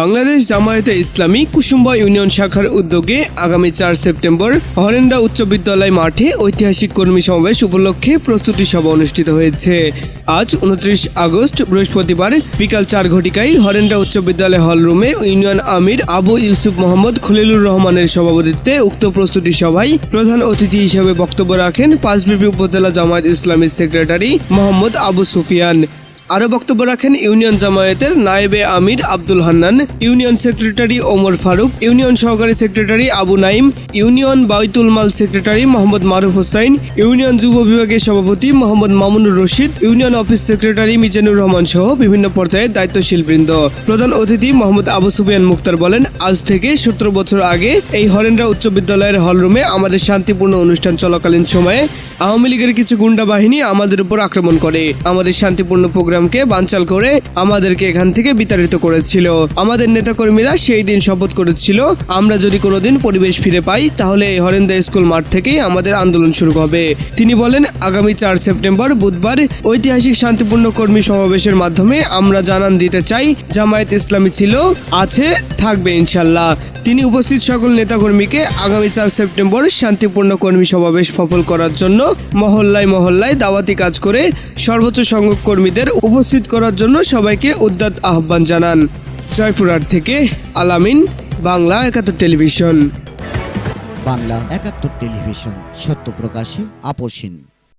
বাংলাদেশ জামায়াতে ইসলামী Kusumba union শাখার উদ্যোগে আগামী চার সেপ্টেম্বর হরেন্ডা উচ্চ বিদ্যালয় মাঠে ঐতিহাসিক কর্মী সমাবেশ উপলক্ষে প্রস্তুতি সভা অনুষ্ঠিত হয়েছে। আজ উনত্রিশ আগস্ট, বৃহস্পতিবার বিকাল চার ঘটিকায় হরেন্ডা উচ্চ বিদ্যালয় হল রুমে ইউনিয়ন আমির আবু ইউসুফ মোহাম্মদ খলিলুর রহমানের সভাপতিত্বে উক্ত প্রস্তুতি সভায় প্রধান অতিথি হিসেবে বক্তব্য রাখেন পাঁচবিপি উপজেলা জামায়াত ইসলামীর সেক্রেটারি মোহাম্মদ আবু সুফিয়ান। আরও বক্তব্য রাখেন ইউনিয়ন জামায়াতের নায়েবে আমির Abdul Hannan, union secretary Omar Faruk, union সহকারী সেক্রেটারি আবু নাইম ইউনিয়ন বাইতুল মাল সেক্রেটারি মোহাম্মদ মারুফ হোসাইন, ইউনিয়ন যুব বিভাগের সভাপতি Mohammad Mamunur Rashid, union office secretary Mizanur Rahman সহ বিভিন্ন পর্যায়ের দায়িত্বশীল বৃন্দ। প্রধান অতিথি মোহাম্মদ আবু সুফিয়ান মুক্তার বলেন, আজ থেকে সতেরো বছর আগে এই হরেন্দ্রা উচ্চ বিদ্যালয়ের হলরুমে আমাদের শান্তিপূর্ণ অনুষ্ঠান চলাকালীন সময়ে আওয়ামী লীগের কিছু গুন্ডা বাহিনী আমাদের উপর আক্রমণ করে, আমাদের শান্তিপূর্ণ প্রোগ্রামকে বানচাল করে আমাদেরকে এখান থেকে বিতাড়িত করেছিল। আমাদের নেতাকর্মীরা সেই দিন শপথ করেছিল, আমরা যদি কোনোদিন পরিবেশ ফিরে পাই, তাহলে এই হরেন্দা স্কুল মাঠ থেকেই আমাদের আন্দোলন শুরু হবে। তিনি বলেন, আগামী চার সেপ্টেম্বর বুধবার ঐতিহাসিক শান্তিপূর্ণ কর্মী সমাবেশের মাধ্যমে আমরা জানান দিতে চাই, জামায়াত ইসলামী ছিল, আছে, থাকবে ইনশাল্লাহ। তিনি উপস্থিত সকল নেতাকর্মীকে আগামী চার সেপ্টেম্বর শান্তিপূর্ণ কর্মী সমাবেশ সফল করার জন্য মহল্লায় মহল্লায় দাওয়াতি কাজ করে সর্বোচ্চ সংখ্যক কর্মীদের উপস্থিত করার জন্য সবাইকে উদ্যাত আহ্বান জানান। জয়পুরহাট থেকে আলামিন, বাংলা একাত্তর টেলিভিশন। বাংলা একাত্তর টেলিভিশন, সত্য প্রকাশে আপোষহীন